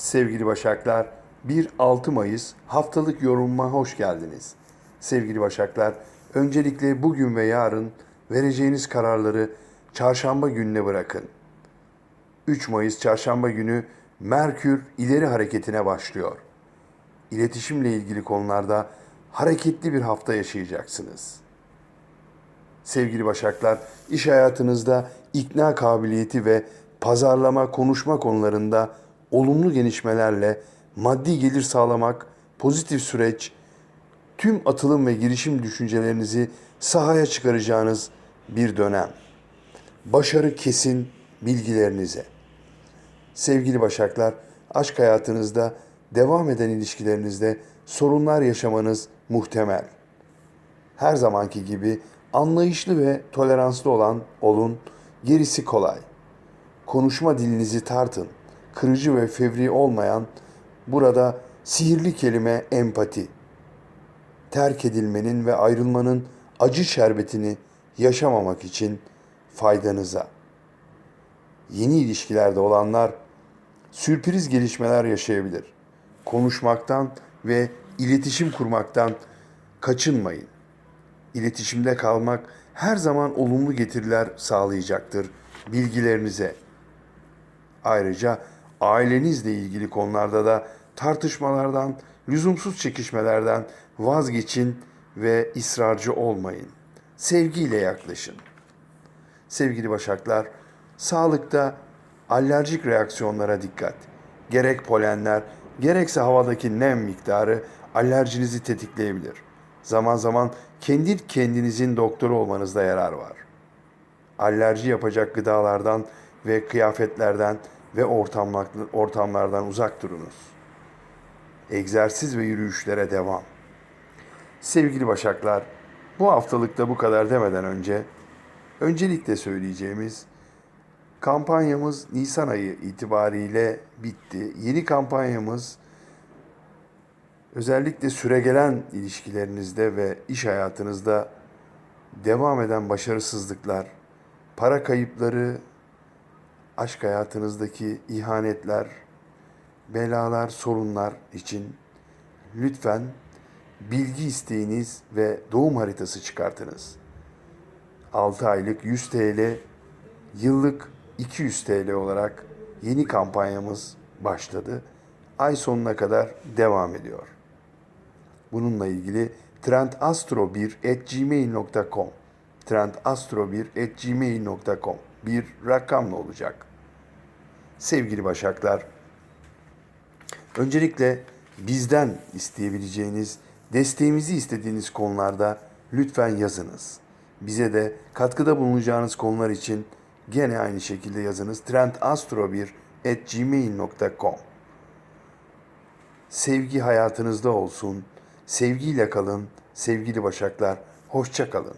Sevgili Başaklar, 1-6 Mayıs haftalık yorumuma hoş geldiniz. Sevgili Başaklar, öncelikle bugün ve yarın vereceğiniz kararları çarşamba gününe bırakın. 3 Mayıs çarşamba günü Merkür ileri hareketine başlıyor. İletişimle ilgili konularda hareketli bir hafta yaşayacaksınız. Sevgili Başaklar, iş hayatınızda ikna kabiliyeti ve pazarlama, konuşma konularında olumlu gelişmelerle maddi gelir sağlamak, pozitif süreç, tüm atılım ve girişim düşüncelerinizi sahaya çıkaracağınız bir dönem. Başarı kesin bilgilerinize. Sevgili Başaklar, aşk hayatınızda devam eden ilişkilerinizde sorunlar yaşamanız muhtemel her zamanki gibi anlayışlı ve toleranslı olan olun, gerisi kolay. Konuşma dilinizi tartın. Kırıcı ve fevri olmayan burada sihirli kelime empati. Terk edilmenin ve ayrılmanın acı şerbetini yaşamamak için faydanıza. Yeni ilişkilerde olanlar sürpriz gelişmeler yaşayabilir. Konuşmaktan ve iletişim kurmaktan kaçınmayın. İletişimde kalmak her zaman olumlu getiriler sağlayacaktır bilgilerinize. Ayrıca ailenizle ilgili konularda da tartışmalardan, lüzumsuz çekişmelerden vazgeçin ve ısrarcı olmayın. Sevgiyle yaklaşın. Sevgili Başaklar, sağlıkta alerjik reaksiyonlara dikkat. Gerek polenler, gerekse havadaki nem miktarı alerjinizi tetikleyebilir. Zaman zaman kendi kendinizin doktoru olmanızda yarar var. Alerji yapacak gıdalardan ve kıyafetlerden ve ortamlar- ortamlardan uzak durunuz. Egzersiz ve yürüyüşlere devam. Sevgili Başaklar, bu haftalıkta bu kadar demeden önce öncelikle söyleyeceğimiz kampanyamız Nisan ayı itibariyle bitti. Yeni kampanyamız özellikle süregelen ilişkilerinizde ve iş hayatınızda devam eden başarısızlıklar, para kayıpları, aşk hayatınızdaki ihanetler, belalar, sorunlar için lütfen bilgi isteğiniz ve doğum haritası çıkartınız. 6 aylık 100 TL, yıllık 200 TL olarak yeni kampanyamız başladı. Ay sonuna kadar devam ediyor. Bununla ilgili trendastro1@gmail.com trendastro1@gmail.com bir rakamla olacak. Sevgili Başaklar, öncelikle bizden isteyebileceğiniz, desteğimizi istediğiniz konularda lütfen yazınız. Bize de katkıda bulunacağınız konular için gene aynı şekilde yazınız. trendastro1@gmail.com Sevgi hayatınızda olsun. Sevgiyle kalın. Sevgili Başaklar, hoşça kalın.